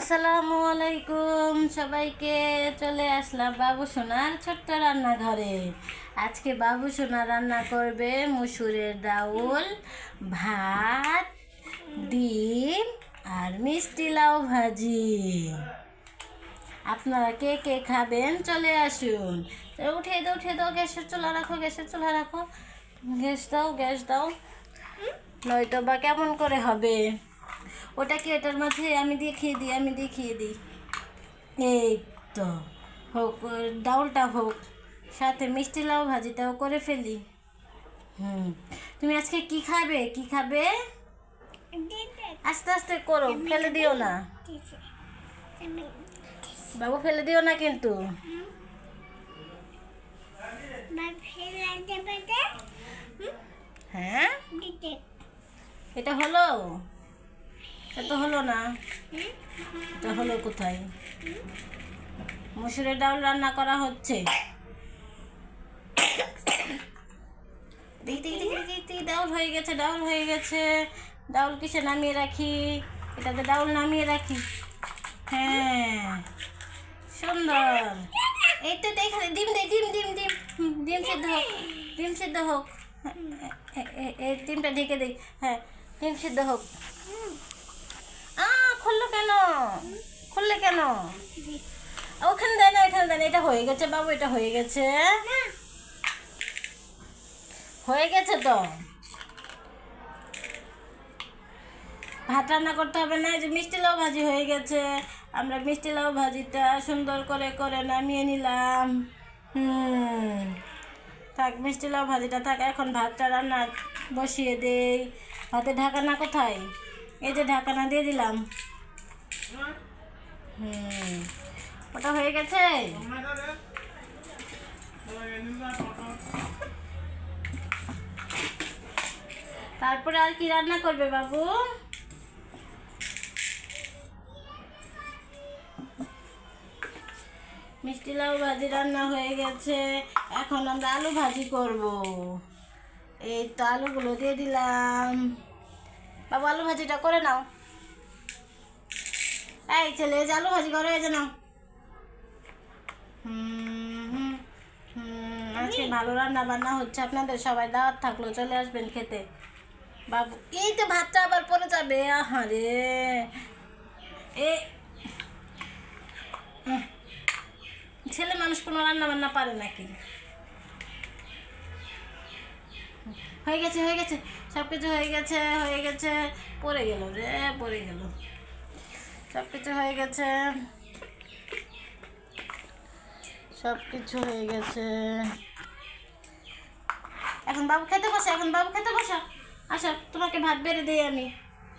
আসসালামু আলাইকুম। সবাইকে চলে আসলাম বাবু সোনার ছোট্ট রান্নাঘরে। আজকে বাবু সোনা রান্না করবে মুসুরের ডাউল, ভাত, ডিম আর মিষ্টি লাউ ভাজি। আপনারা কে কে খাবেন? চলে আসুন। উঠে দাও উঠে দাও, গ্যাসের চুলা রাখো, গ্যাসের চুলা রাখো। গ্যাস দাও গ্যাস দাও। নয়তো বা কেমন করে হবে? ওটা কি এটার মাঝে আমি দেখিয়ে দিই আমি দেখিয়ে দিই। এই তো হোক ডাউলটা হোক সাথে মিষ্টি লাউ ভাজিটাও করে ফেলি। হুম তুমি আজকে কি খাবে? কি খাবে? আস্তে আস্তে করো ফেলে দিও না। বাবু ফেলে দিও না কিন্তু। হ্যাঁ? এটা হলো? এটা হলো না? এটা হলো কোথায়? মুসুরের ডাউল রান্না করা হচ্ছে? দেখি দেখি দেখি দেখি ডাউল হয়ে গেছে ডাউল হয়ে গেছে। ডাউল কিসে নামিয়ে রাখি? এটাতে ডাউল নামিয়ে রাখি। হ্যাঁ সুন্দর। এই তো এখানে ডিম দে, ডিম ডিম ডিম ডিম সিদ্ধ হোক, ডিম সিদ্ধ হোক। এই ডিমটা ঢেকে দিই হ্যাঁ ডিম সিদ্ধ হোক। খুললো কেন? খুললে কেন? ওখানে দেয় না এখানে দেয় না। এটা হয়ে গেছে বাবু, এটা হয়ে গেছে। হয়ে গেছে তো। ভাত রান্না করতে হবে না যে মিষ্টি লাউ ভাজি হয়ে গেছে। আমরা মিষ্টি লাউ ভাজিটা সুন্দর করে করে নামিয়ে নিলাম। হুম। থাক, মিষ্টি লাউ ভাজিটা থাক, এখন ভাতটা রান্না বসিয়ে দেই। ভাতে ঢাকানা কোথায়? এই যে ঢাকানা দিয়ে দিলাম। হুম। ওটা হয়ে গেছে? তারপরে আর কি রান্না করবে বাবু? মিষ্টি লাউ ভাজি রান্না হয়ে গেছে। এখন আমরা আলু ভাজি করব। এই তো আলুগুলো দিয়ে দিলাম। বাবু আলু ভাজিটা করে নাও। এই ছেলে আলু ভাজি করে এই নাও। আজকে ভালো রান্না বান্না হচ্ছে, আপনাদের সবাই দাওয়াত থাকল, চলে আসবেন খেতে। বাবু, এই তো ভাতটা আবার পরে যাবে, আহারে। এ, ছেলে মানুষ কোনো রান্না বান্না পারে নাকি? হয়ে গেছে হয়ে গেছে সব কিছু হয়ে গেছে হয়ে গেছে, পড়ে গেল রে, পড়ে গেল। সব কিছু হয়ে গেছে। সব কিছু হয়ে গেছে। এখন বাবু খেতে বসে, এখন বাবু খেতে বসা। আচ্ছা তোমাকে ভাত বেড়ে দিই আমি।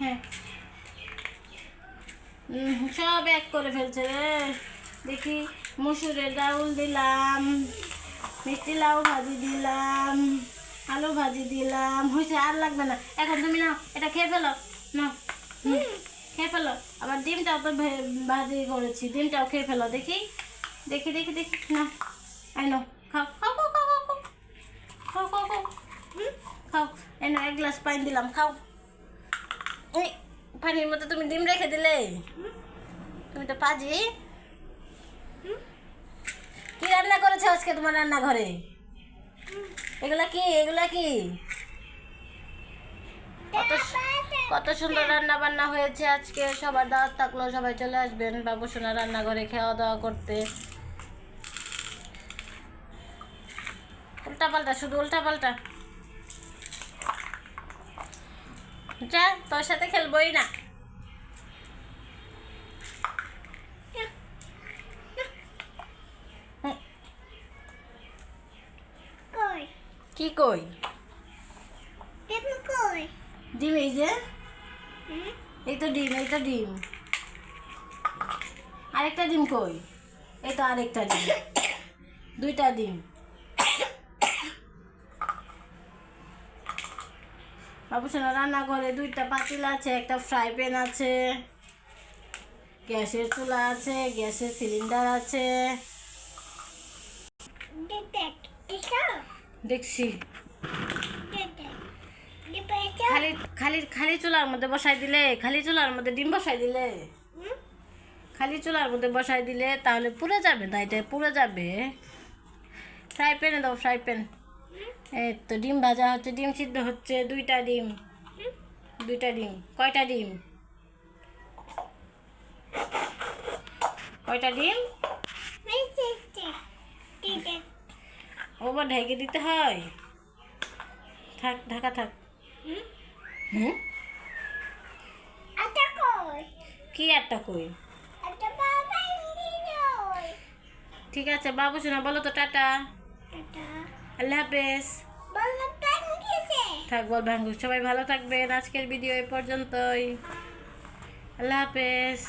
হ্যাঁ। সব এক করে ফেলছে রে। দেখি, মসুরের ডাউল দিলাম, মিষ্টি লাউ ভাজি দিলাম, আলু ভাজি দিলাম। হয়েছে আর লাগবে না। এখন তুমি নাও, এটা খেয়ে ফেলো। না খেয়ে ফেলো। আবার ডিমটাও তো ভাজি করেছি। ডিমটাও খেয়ে ফেলো। দেখি দেখি দেখি দেখি। না আই খাও খাও খাও খাও খাও খাও খাও খাও খাও। এক গ্লাস পানি দিলাম, খাও। এই, পানির মধ্যে তুমি ডিম রেখে দিলে। তুমি তো পাজি। কি রান্না করেছ আজকে তোমার রান্নাঘরে? এগুলা কি? এগুলা কি? কত কত সুন্দর রান্না বান্না হয়েছে আজকে। সবার দাওয়াত থাকল সবাই চলে আসবেন। বাবু সোনা রান্নাঘরে খাওয়া দাওয়া করতে। উল্টা পাল্টা শুধু উল্টা পাল্টা। যা তোর সাথে খেলবোই না। কি কই? ডিম এই যে। এই তো ডিম এই তো ডিম। আরেকটা ডিম কই? এই তো আরেকটা ডিম। দুইটা ডিম। বাবু সোনা রান্নাঘরে দুইটা পাতিল আছে একটা ফ্রাই প্যান আছে গ্যাসের চুলা আছে গ্যাসের সিলিন্ডার আছে। দেখছি। খালি খালি খালি চুলার মধ্যে বসাই দিলে খালি চুলার মধ্যে ডিম বসাই দিলে। খালি চুলার মধ্যে বসাই দিলে তাহলে পুড়ে যাবে না এটা পুড়ে যাবে। ফ্রাই প্যানে দাও ফ্রাই প্যান। এই তো ডিম ভাজা হচ্ছে ডিম সিদ্ধ হচ্ছে দুইটা ডিম। দুইটা ডিম কয়টা ডিম? কয়টা ডিম? ওবার ঢেকে দিতে হয়। থাক ঢাকা থাক। হুম? কি একটা কই? ঠিক আছে বাবু শোনা বলো তো টাটা। আল্লাহ হাফেজ। থাক বল ভাঙ্গু সবাই ভালো থাকবেন। আজকের ভিডিও এ পর্যন্তই। আল্লাহ হাফেজ।